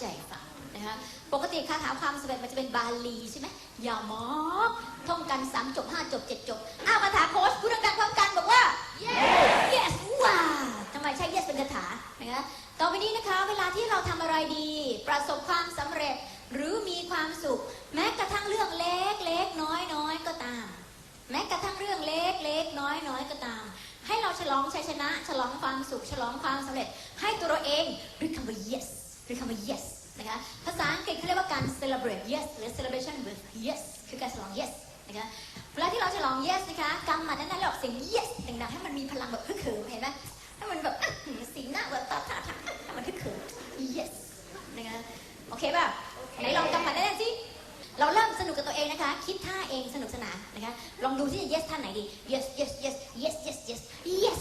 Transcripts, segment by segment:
ใจฟังนะคะปกติคาถาความสำเร็จมันจะเป็นบาลีใช่ไหมอย่ามอกท่องกันสามจบห้าจบเจ็ดจบอ้าวคาถาโค้ชพูดดังๆพร้อมกันบอกว่า yes yes ว้าทำไมใช้ yes เป็นคาถานะคะต่อไปนี้นะคะ เวลาที่เราทำอะไรดี ประสบความสำเร็จหรือมีความสุข แม้กระทั่งเรื่องเล็กเล็กน้อยน้อยๆก็ตาม แม้กระทั่งเรื่องเล็กเล็กน้อยน้อยๆก็ตาม ให้เราฉลองชัยชนะ ฉลองความสุข ฉลองความสำเร็จ ให้ตัวเราเองด้วยคำว่า yes ด้วยคำว่า yes นะคะ ภาษาอังกฤษเขาเรียกว่าการ celebrate yes หรือ celebration with yes คือการฉลอง yes นะคะ เวลาที่เราฉลอง yes นะคะกำหมัดนั้นๆเราออกเสียง yes ดังๆให้มันมีพลังแบบฮึกเหิมเห็นไหมให้มันแบบอื้อหือสีหน้าแบบตาตาตาให้มันฮึกเหิม yes นะคะ โอเคป่ะ ไหนลองกำหมัดแน่ๆสิเราเริ่มสนุกกับตัวเองนะคะ คิดท่าเองสนุกสนานนะคะ ลองดูที่จะ yes ท่าไหนดี yes yes yes yes yes yes yes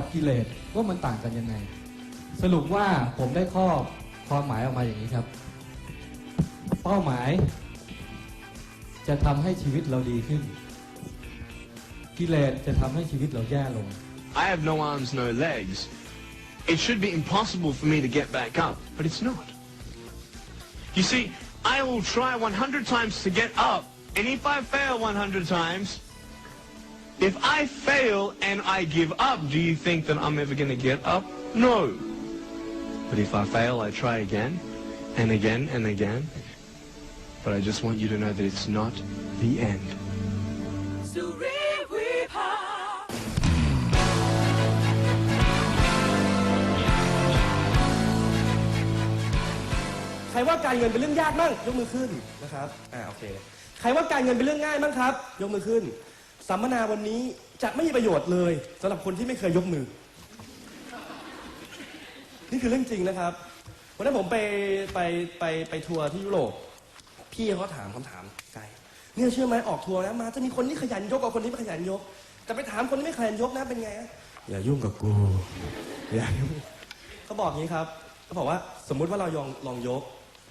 กับกิเลสว่ามันต่างกันยังไง สรุปว่าผมได้ข้อความหมายออกมาอย่างนี้ครับ เป้าหมาย จะทำให้ชีวิตเราดีขึ้น กิเลสจะทำให้ชีวิตเราแย่ลง I have no arms, no legs. It should be impossible for me to get back up, but it's not. You see, I will try 100 times to get up, and if I fail 100 times, if I fail and I give up, do you think that I'm ever going to get up? No. But if I fail, I try again, and again, and again. But I just want you to know that it's not the end. ใครว่าการเงินเป็นเรื่องยากมั่งยกมือขึ้นนะครับ อ่าโอเค ใครว่าการเงินเป็นเรื่องง่ายมั่งครับ ยกมือขึ้น สัมมนาวันนี้จะไม่มีประโยชน์เลยสำหรับคนที่ไม่เคยยกมือ นี่คือเรื่องจริงนะครับวันนั้นผมไปไปไปไปทัวร์ที่ยุโรปพี่เขาถามคำถามไกลเนี่ยเชื่อไหมออกทัวร์นะมาจะมีคนที่ขยันยกกับคนที่ไม่ขยันยก แต่ไปถามคนที่ไม่ขยันยกนะเป็นไงอะอย่ายุ่งกับกูอย่ายุ่งเขาบอกอย่างนี้ครับเขาบอกว่าสมมุติว่าเราลองลองยก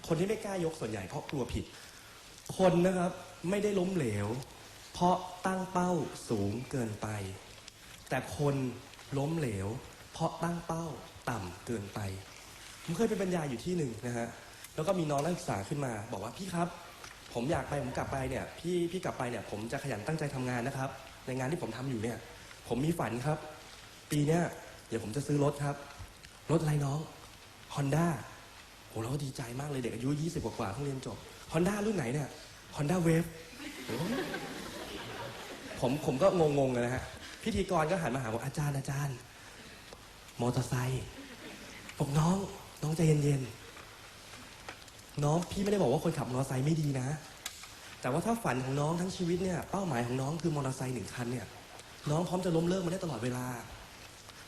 คนที่ไม่กล้ายกส่วนใหญ่เพราะกลัวผิด คนนะครับไม่ได้ล้มเหลว เพราะตั้งเป้าสูงเกินไป แต่คนล้มเหลว เพราะตั้งเป้าต่ำเกินไป ผมเคยไปบรรยายอยู่ที่หนึ่งนะฮะ แล้วก็มีน้องนักศึกษาขึ้นมา บอกว่าพี่ครับ ผมอยากไปผมกลับไปเนี่ย พี่พี่กลับไปเนี่ย ผมจะขยันตั้งใจทำงานนะครับ ในงานที่ผมทำอยู่เนี่ย ผมมีฝันครับ ปีเนี้ยเดี๋ยวผมจะซื้อรถครับ รถอะไรน้อง Honda โหเราก็ดีใจมากเลยเด็กอายุ 20 กว่าๆเพิ่งเรียนจบ Honda รุ่นไหนเนี่ย Honda Wave โอ้ ผมผมก็งงๆเลยนะฮะพิธีกรก็หันมาหาบอกอาจารย์อาจารย์ มอเตอร์ไซค์บอกน้อง น้องใจเย็นๆน้องพี่ไม่ได้บอกว่าคนขับมอเตอร์ไซค์ไม่ดีนะ แต่ว่าถ้าฝันของน้องทั้งชีวิตเนี่ยเป้าหมายของน้องคือมอเตอร์ไซค์หนึ่งคันเนี่ย น้องพร้อมจะล้มเลิกมันได้ตลอดเวลา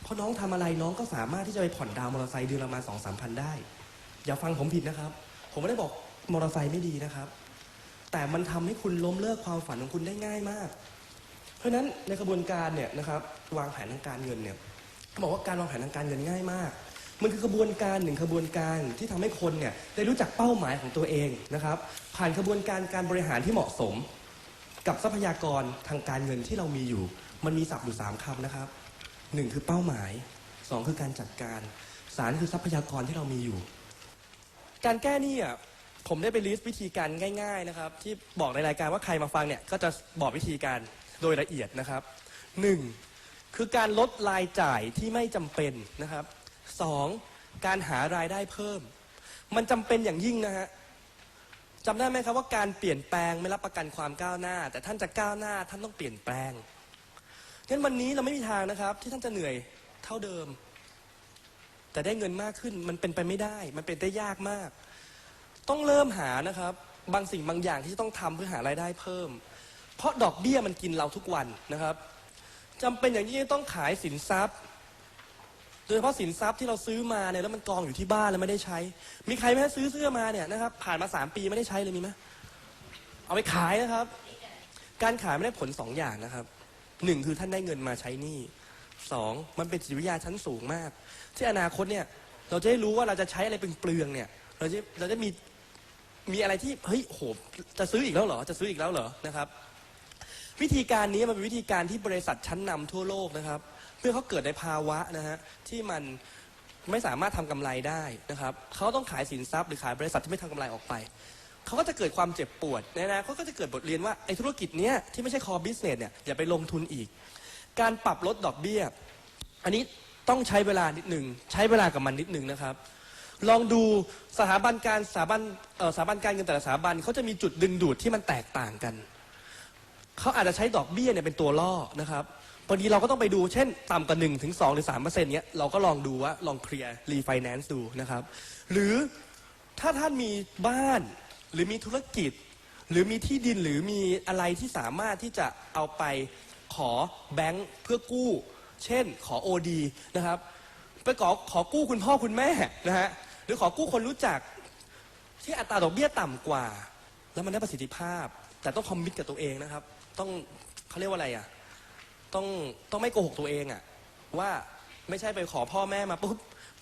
เพราะน้องทำอะไรน้องก็สามารถที่จะไปผ่อนดาวมอเตอร์ไซค์เดือนละประมาสองสามพันได้ อย่าฟังผมผิดนะครับ ผมไม่ได้บอกมอเตอร์ไซค์ไม่ดีนะครับ แต่มันทำให้คุณล้มเลิกความฝันของคุณได้ง่ายมาก เพราะฉะนั้นในกระบวนการเนี่ยนะครับวางแผนทางการเงินเนี่ยเขาบอกว่าการวางแผนทางการเงินง่ายมาก มันคือกระบวนการหนึ่งกระบวนการที่ทำให้คนเนี่ยได้รู้จักเป้าหมายของตัวเองนะครับ ผ่านกระบวนการการบริหารที่เหมาะสม กับทรัพยากรทางการเงินที่เรามีอยู่ มันมีศัพท์อยู่สามคำนะครับหนึ่งคือเป้าหมายสองคือการจัดการสามคือทรัพยากรที่เรามีอยู่ การแก้หนี้อะผมได้ไปลิสต์วิธีการง่าย ๆนะครับ ที่บอกในรายการว่าใครมาฟังเนี่ยก็จะบอกวิธีการ โดยละเอียดนะครับหนึ่งคือการลดรายจ่ายที่ไม่จำเป็นนะครับสองการหารายได้เพิ่ม มันจำเป็นอย่างยิ่งนะฮะจำได้ไหมครับว่าการเปลี่ยนแปลงไม่รับประกันความก้าวหน้า แต่ท่านจะก้าวหน้าท่านต้องเปลี่ยนแปลงงั้นวันนี้เราไม่มีทางนะครับ ที่ท่านจะเหนื่อยเท่าเดิม แต่ได้เงินมากขึ้นมันเป็นไปไม่ได้ มันเป็นได้ยากมาก ต้องเริ่มหานะครับ บางสิ่งบางอย่างที่ต้องทำเพื่อหารายได้เพิ่ม เพราะดอกเบี้ยมันกินเราทุกวันนะครับจำเป็นอย่างยิ่งต้องขายสินทรัพย์ โดยเฉพาะสินทรัพย์ที่เราซื้อมาเนี่ยแล้วมันกองอยู่ที่บ้านแล้วไม่ได้ใช้ มีใครไหมฮะซื้อเสื้อมาเนี่ยนะครับผ่านมาสามปีไม่ได้ใช้เลยมีไหมเอาไปขายนะครับ การขายไม่ได้ผลสองอย่างนะครับหนึ่งคือท่านได้เงินมาใช้หนี้สองมันเป็นจิตวิทยาชั้นสูงมาก ที่อนาคตเนี่ยเราจะได้รู้ว่าเราจะใช้อะไรเป็นเปลืองเนี่ย เราจะเราจะมีมีอะไรที่เฮ้ยโหจะซื้ออีกแล้วเหรอจะซื้ออีกแล้วเหรอนะครับ วิธีการนี้มันเป็นวิธีการที่บริษัทชั้นนำทั่วโลกนะครับ เพื่อเขาเกิดในภาวะนะฮะที่มันไม่สามารถทำกำไรได้นะครับเขาต้องขายสินทรัพย์หรือขายบริษัทที่ไม่ทำกำไรออกไป เขาก็จะเกิดความเจ็บปวดในอนาคตก็จะเกิดบทเรียนว่าไอ้ธุรกิจเนี้ยที่ไม่ใช่ core business เนี่ยอย่าไปลงทุนอีก การปรับลดดอกเบี้ย อันนี้ต้องใช้เวลานิดหนึ่งใช้เวลากับมันนิดหนึ่งนะครับ ลองดูสถาบันการสถาบันเอ่อสถาบันการเงินแต่ละสถาบันเขาจะมีจุดดึงดูดที่มันแตกต่างกัน เขาอาจจะใช้ดอกเบี้ยเนี่ยเป็นตัวล่อนะครับพอดีเราก็ต้องไปดูเช่นต่ำกว่าหนึ่งถึงสองหรือสามเปอร์เซ็นต์เนี้ยเราก็ลองดูว่าลองเคลียร์รีไฟแนนซ์ดูนะครับ หรือถ้าท่านมีบ้านหรือมีธุรกิจ หรือมีที่ดินหรือมีอะไรที่สามารถที่จะเอาไปขอแบงค์เพื่อกู้ เช่นขอ OD นะครับ ไปขอขอกู้คุณพ่อคุณแม่นะฮะหรือขอกู้คนรู้จักที่อัตราดอกเบี้ยต่ำกว่า แล้วมันได้ประสิทธิภาพ แต่ต้องคอมมิตกับตัวเองนะครับ ต้องเขาเรียกว่าอะไรอะต้องต้องไม่โกหกตัวเองอะว่าไม่ใช่ไปขอพ่อแม่มาปุ๊บ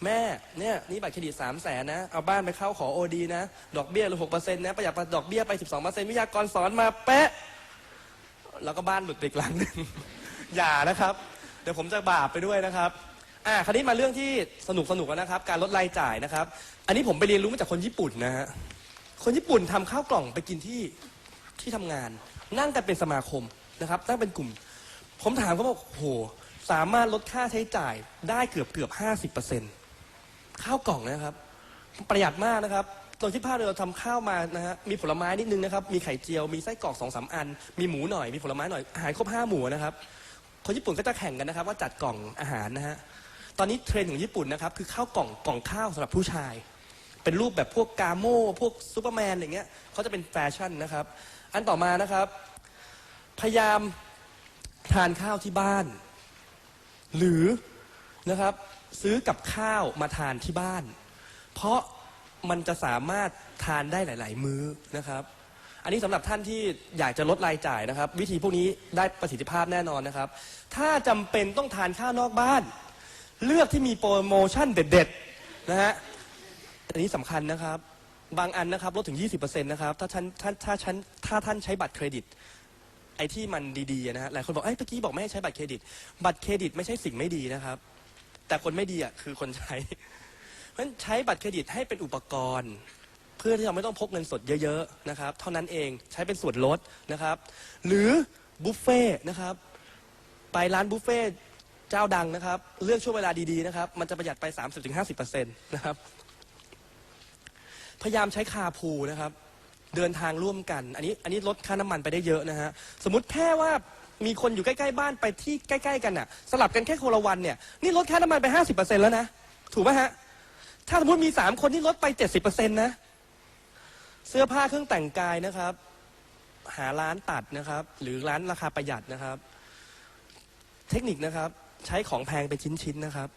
แม่เนี่ยนี่บัตรเครดิตสามแสนนะเอาบ้านไปเข้าขอโอดีนะ ดอกเบี้ยหรือหกเปอร์เซ็นต์นะประหยัดดอกเบี้ยไปสิบสองเปอร์เซ็นต์วิทยากรสอนมาเป๊ะแล้วก็บ้านหลุดไปอีกหลังหนึ่งอย่านะครับ เดี๋ยวผมจะบาปไปด้วยนะครับอ่าคราวนี้มาเรื่องที่สนุกสนุกนะครับ การลดรายจ่ายนะครับ อันนี้ผมไปเรียนรู้มาจากคนญี่ปุ่นนะฮะคนญี่ปุ่นทำข้าวกล่องไปกินที่ ที่ทำงาน นั่งกันเป็นสมาคมนะครับนั่งเป็นกลุ่ม ผมถามเขาบอกโหสามารถลดค่าใช้จ่ายได้เกือบเกือบห้าสิบเปอร์เซ็นข้าวกล่องนะครับ ประหยัดมากนะครับตอนที่ภาคเราทำข้าวมานะฮะมีผลไม้นิดนึงนะครับ มีไข่เจียวมีไส้กรอกสองสามอัน มีหมูหน่อยมีผลไม้หน่อยอาหารครบห้าหมูนะครับคนญี่ปุ่นก็จะแข่งกันนะครับ ว่าจัดกล่องอาหารนะฮะตอนนี้เทรนด์ของญี่ปุ่นนะครับคือข้าวกล่องกล่องข้าวสำหรับผู้ชาย เป็นรูปแบบพวกกาโม่พวกซูเปอร์แมนอะไรเงี้ยเขาจะเป็นแฟชั่นนะครับ อันต่อมานะครับ พยายามทานข้าวที่บ้าน หรือนะครับ ซื้อกับข้าวมาทานที่บ้าน เพราะมันจะสามารถทานได้หลาย ๆ มื้อนะครับ อันนี้สำหรับท่านที่อยากจะลดรายจ่ายนะครับ วิธีพวกนี้ได้ประสิทธิภาพแน่นอนนะครับ ถ้าจำเป็นต้องทานข้าวนอกบ้าน เลือกที่มีโปรโมชั่นเด็ด ๆ นะฮะอันนี้สำคัญนะครับ บางอันนะครับลดถึง 20%นะครับถ้าท่านถ้าถ้าท่านถ้าท่านใช้บัตรเครดิต ไอ้ที่มันดีๆนะฮะหลายคนบอกเอ้ยเมื่อกี้บอกไม่ให้ใช้บัตรเครดิต บัตรเครดิตไม่ใช่สิ่งไม่ดีนะครับ แต่คนไม่ดีอะคือคนใช้ เพราะฉะนั้นใช้บัตรเครดิตให้เป็นอุปกรณ์ เพื่อที่เราไม่ต้องพกเงินสดเยอะๆนะครับเท่านั้นเองใช้เป็นส่วนลดนะครับ หรือบุฟเฟ่ต์นะครับ ไปร้านบุฟเฟ่ต์เจ้าดังนะครับ เลือกช่วงเวลาดีๆนะครับ มันจะประหยัดไป 30-50%นะครับ พยายามใช้คาร์พูลนะครับ เดินทางร่วมกัน อันนี้อันนี้ลดค่าน้ำมันไปได้เยอะนะฮะ สมมติแค่ว่ามีคนอยู่ใกล้ๆบ้านไปที่ใกล้ๆกันน่ะ สลับกันแค่คนละวันเนี่ย นี่ลดค่าน้ำมันไป 50%แล้วนะ ถูกไหมฮะ ถ้าสมมติมีสามคนนี่ลดไป 70%นะ เสื้อผ้าเครื่องแต่งกายนะครับ หาร้านตัดนะครับ หรือร้านราคาประหยัดนะครับ เทคนิคนะครับ ใช้ของแพงเป็นชิ้นๆนะครับ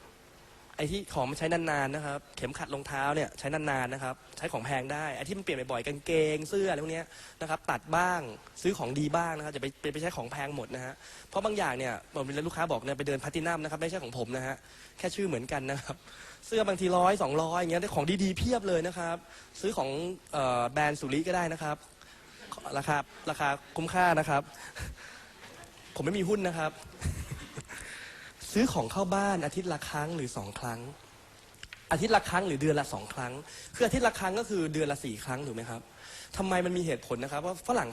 ไอ้ที่ของมันใช้นานๆนะครับ เข็มขัดรองเท้าเนี่ยใช้นานๆนะครับ ใช้ของแพงได้ไอ้ที่มันเปลี่ยนบ่อยๆกางเกงเสื้ออะไรพวกเนี้ยนะครับ ตัดบ้างซื้อของดีบ้างนะครับจะไปไปไปใช้ของแพงหมดนะฮะเพราะบางอย่างเนี่ยผมเป็นลูกค้าบอกเนี่ยไปเดินพลตตินัมนะครับไม่ใช่ของผมนะฮะแค่ชื่อเหมือนกันนะครับ เสื้อบางทีร้อยสองร้อยอย่างเงี้ยได้ของดีๆเพียบเลยนะครับ ซื้อของแบรนด์สุริก็ได้นะครับราคาราคาคุ้มค่านะครับ ผมไม่มีหุ้นนะครับ ซื้อของเข้าบ้านอาทิตย์ละครั้งหรือสองครั้ง อาทิตย์ละครั้งหรือเดือนละสองครั้ง คืออาทิตย์ละครั้งก็คือเดือนละสี่ครั้งถูกไหมครับทำไมมันมีเหตุผลนะครับว่าฝรั่ง